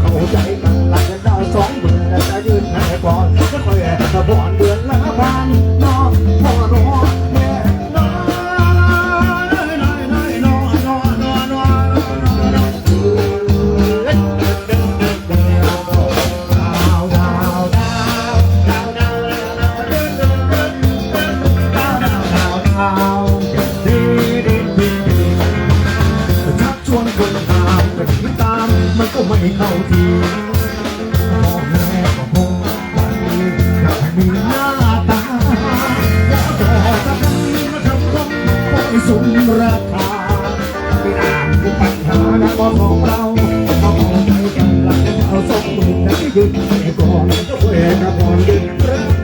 เข้าใจกัน ไม่เข้าทีพ่อแม่ก็คงวังดีอยากให้มีหน้าตาอยากจะสักครั้งมาทำต้องให้สมราคาไม่นานผู้ปัญหาและก็ของเราเอาใจกันหลังเอาสองมื่นนั้ยืนให้ก่อนเวรก่อนยืน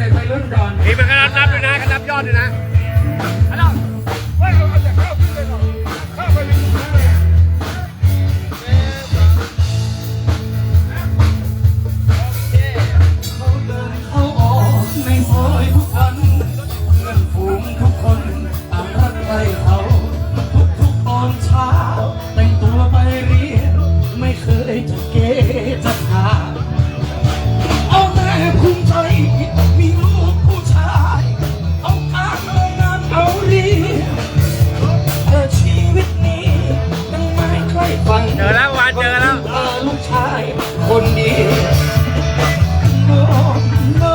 ออนุญาตพิเศษไปรุ่นก่อนนี่เป็นคณะนับด้วยนะคณะนับยอดด้วยนะ คนเดียวน้โน้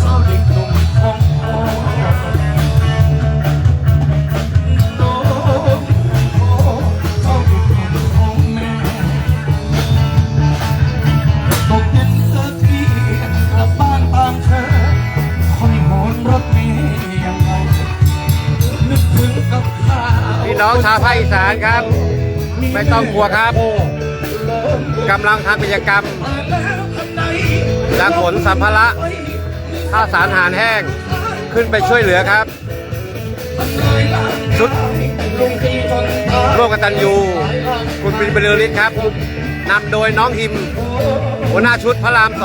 เจ้าเด็กหนุ่มของพ่อโน้เจ้าเด็กหนุ่มของแม่ตกเย็นเลิกเรียนกลับบ้านตามเคยคอยหนรถเมย์ยังไงนึกถึงกับข้าวพี่น้องชาวภาคอีสานครับ ไม่ต้องกลัวครับ กำลังทำกิจกรรมและขนสัมภาระข้าวสารอาหารแห้งขึ้นไปช่วยเหลือครับ ชุดร่วมกันตันยูคุณปรินบรรลือฤทธิ์ครับนำโดยน้องฮิม หัวหน้าชุดพระราม 201